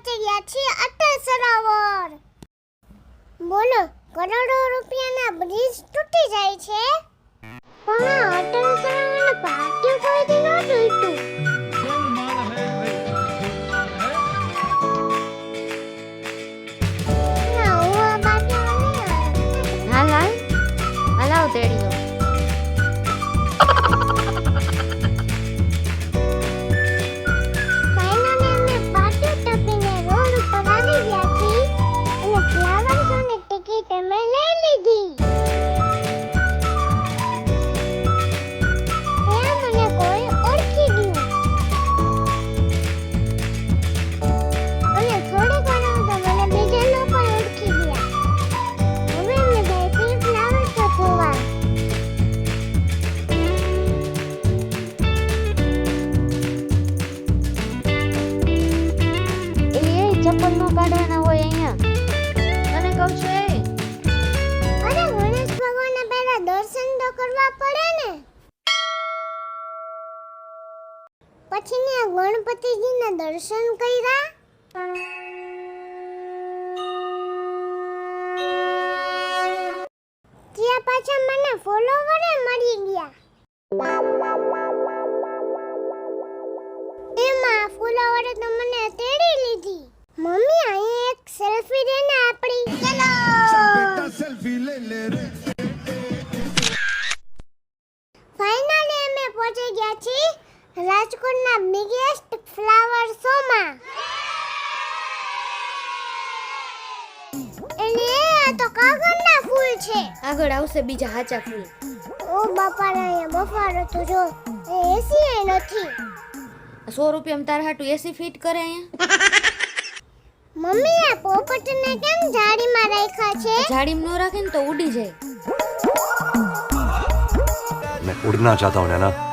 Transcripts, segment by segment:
પહોંચી ગયા છીએ અટલ સરોવર. બોલો, કરોડો રૂપિયાના બ્રિજ તૂટી જાય છે? પણ અટલ ભાગ્ય કોઈથી ન જોઈતું ગણપતિજીના દર્શન કર્યા? ત્યાં પાછા મને રાજકોટના બિગેસ્ટ ફ્લાવર શોમાં અને આ તો કાગળના ફૂલ છે આગળ આવશે બીજા હાચા ફૂલ ઓ બાપા રે અહીંયા બફારો તો જો એ એસી એ નથી સો રૂપિયામાં તારા હાટું એસી ફિટ કરે અહીંયા મમ્મી આ પોપટને કેમ જાળીમાં રાખ્યા છે જાડીમાં ન રાખે ને તો ઉડી જાય मैं उड़ना चाहता हूँ नैना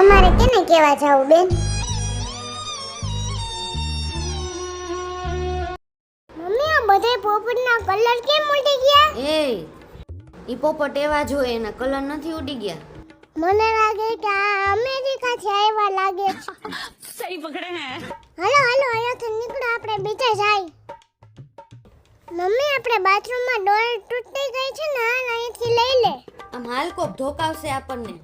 અમારે કેને કેવા જાવું બેન? મમ્મી આ બધાય પોપટના કલર કેમ ઉડી ગયા? એ ઈ પોપટ એવા જોઈએ એના કલર નથી ઉડી ગયા. મને લાગે કે આ અમેરિકા છે એવા લાગે છે. સહી પકડે હે. હાલો હાલો અહીંયાથી નીકળો આપણે બીજે જાય. મમ્મી આપણે બાથરૂમમાં ડોર તૂટી ગઈ છે ને આ અહીંથી લઈ લે. આ માલકો ધોકાવશે આપણને.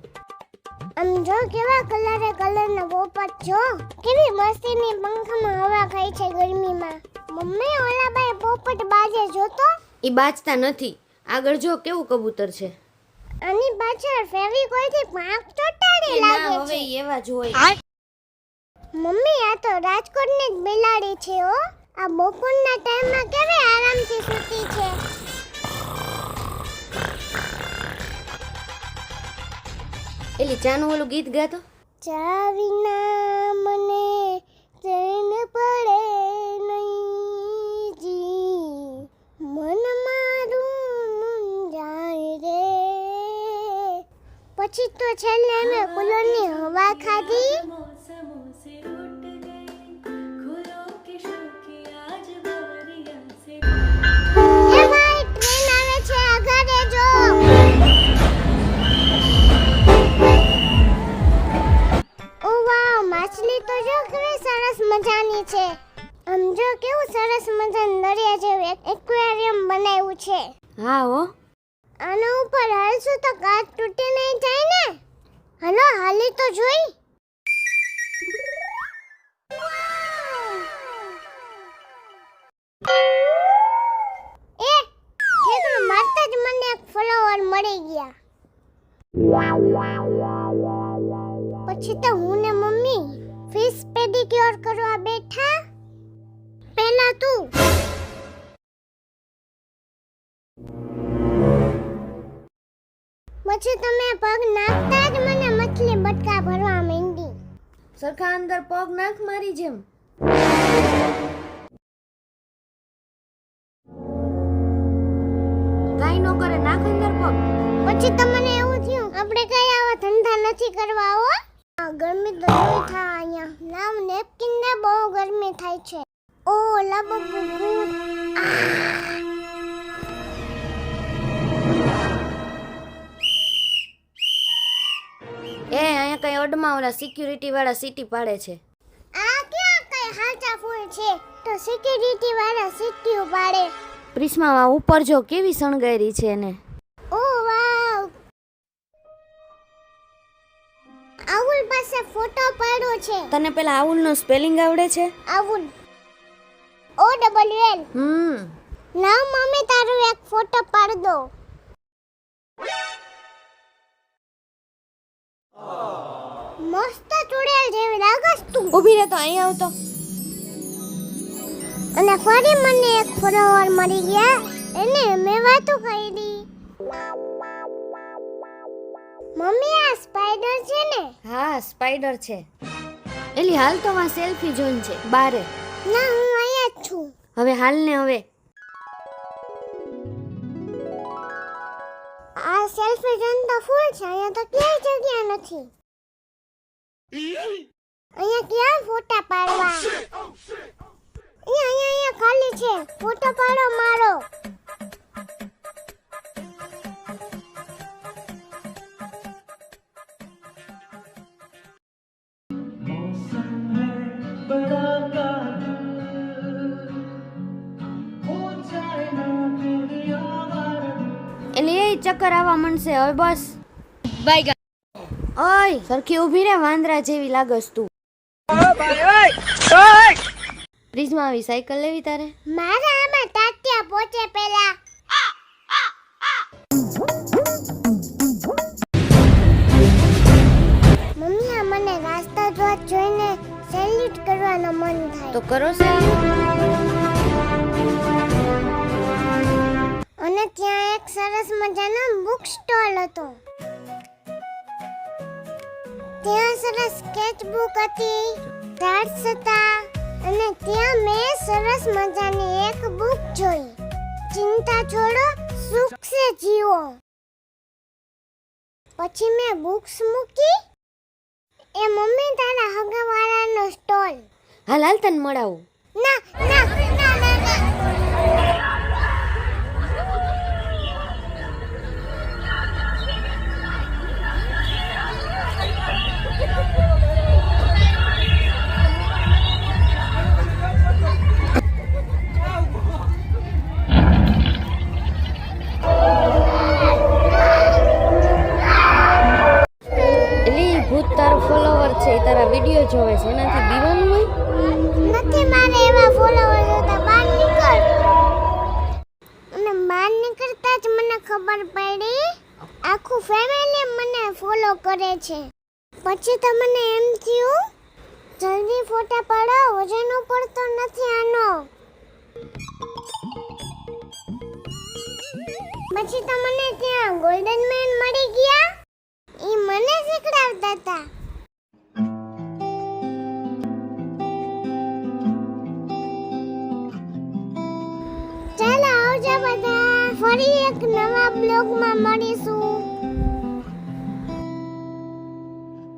આમ જો કેવા કલરે કલરના પોપટ જો. કેવી મસ્તીની પંખામાં હવા ખાય છે ગરમીમાં. મમ્મી ઓલા બાઈ પોપટ બાજે જોતો? ઈ બાજતા નથી. આગળ જો કેવું કબૂતર છે. આની પાછળ ફેવિકોલથી પાંખ ચોટાડી લાગે છે. હવે એવા જોઈ મમ્મી આ તો રાજકોટની જ બિલાડી છે હો. આ બપોરના ટાઈમમાં કેવી આરામથી સૂતી છે. એલી ચાનું ઓલું ગીત ગાતો? ચાવીના મને ચેન પડે નહીં જી. મન મારું મુંજાય રે. પછી તો છેલ્લે અમે કુલરની હવા ખાધી. આમ જો કેવું સરસ મજાનું દરિયા જેવું એક્વેરિયમ બનાવ્યું છે. હા હો. આના ઉપર હાલશું તો કાચ તૂટી નહીં જાય ને? હલો હાલી તો જોઈ. એ ઠેકડું મારતા જ મને એક ફ્લાવર મળી ગયા. પછી તો હું ને મમ્મી ફિશ પેડિક્યોર કરવા બેઠા. પહેલા તું પછી તમે પગ નાખતા જ મને મછલી બટકા ભરવા માંડી. સરખા અંદર પગ નાખ મારી જેમ. કાઈ નો કરે નાખ અંદર પગ. પછી તમને એવું થયું આપણે કઈ આવા ધંધા નથી કરવા હો? ગરમી તો થાય અહીંયા. નામ નેપકિન ને બહુ ગરમી થાય છે. ઓ Ah. એ અહીંયા કઈ અડમાં ઓલા સિક્યુરિટી વાળા સિટી પાડે છે. આ ક્યાં કઈ હાચા ફૂલ છે? તો સિક્યુરિટી વાળા પાડે ઉપાડે. પ્રિસ્મામાં ઉપર જો કેવી શણગારી છે એને. ઓ વાવ. આવુલ પાસે ફોટો પાડ્યો છે. તને પેલા આઉલનો સ્પેલિંગ આવડે છે? આવુલ ઓ એલ હમ ના મમ્મી તારો એક ફોટો પાડ દો મસ્ત ચૂડેલ જેવી લાગસ તું ઊભી રહે તો અહીંયા આવતો અને ફરી મને એક ફોલોવર મળી ગયા એને મેં વાતો કરી મમ્મી આ સ્પાઈડર છે ને હા સ્પાઈડર છે એલી હાલ તો માં સેલ્ફી ઝોન છે બારે ના હું હવે હાલ ને હવે. આ સેલ્ફી તો ફૂલ છે, અહીંયા તો ક્યાંય જગ્યા નથી. અહીંયા ક્યાં ફોટા પાડવા? અહીંયા અહીંયા અહીંયા ખાલી છે. ફોટો પાડો મારો. ચક્કર આવવા માંડશે હવે બસ. ઓય સરખી ઊભી રે વાંદરા જેવી લાગસ તું. ફ્રીજમાં આવી સાયકલ લેવી તારે? મારા આમાં તાત્યા પહોંચે પેલા. મમ્મી આ મને રાસ્તા જોત જોઈને સેલ્યુટ કરવાનો મન થાય. તો કરો સેલ્યુટ હતો. ત્યાં સરસ સ્કેચબુક હતી ચાર્ટ્સ હતા અને ત્યાં મેં સરસ મજાની એક બુક જોઈ. ચિંતા છોડો સુખ સે જીવો. પછી મેં બુક્સ મૂકી. એ મમ્મી તારા હગાવાળાનો સ્ટોલ હાલ હાલ તને મળાવું. ના ના ના છે એ તારા વીડિયો જોવે છે. એનાથી બીવાનું હોય? નથી, મારે એવા ફોલોવર હતા, બહાર નીકળ. અને બહાર નીકળતા જ મને ખબર પડી, આખું ફેમિલી મને ફોલો કરે છે. પછી તો મને એમ થયું, જલ્દી ફોટા પાડો વજન પડતો નથી આનો. પછી તો મને ત્યાં ગોલ્ડન મેન મળી ગયા. એ મને શીખડાવતા હતા. બ્લોગમાં મળીશું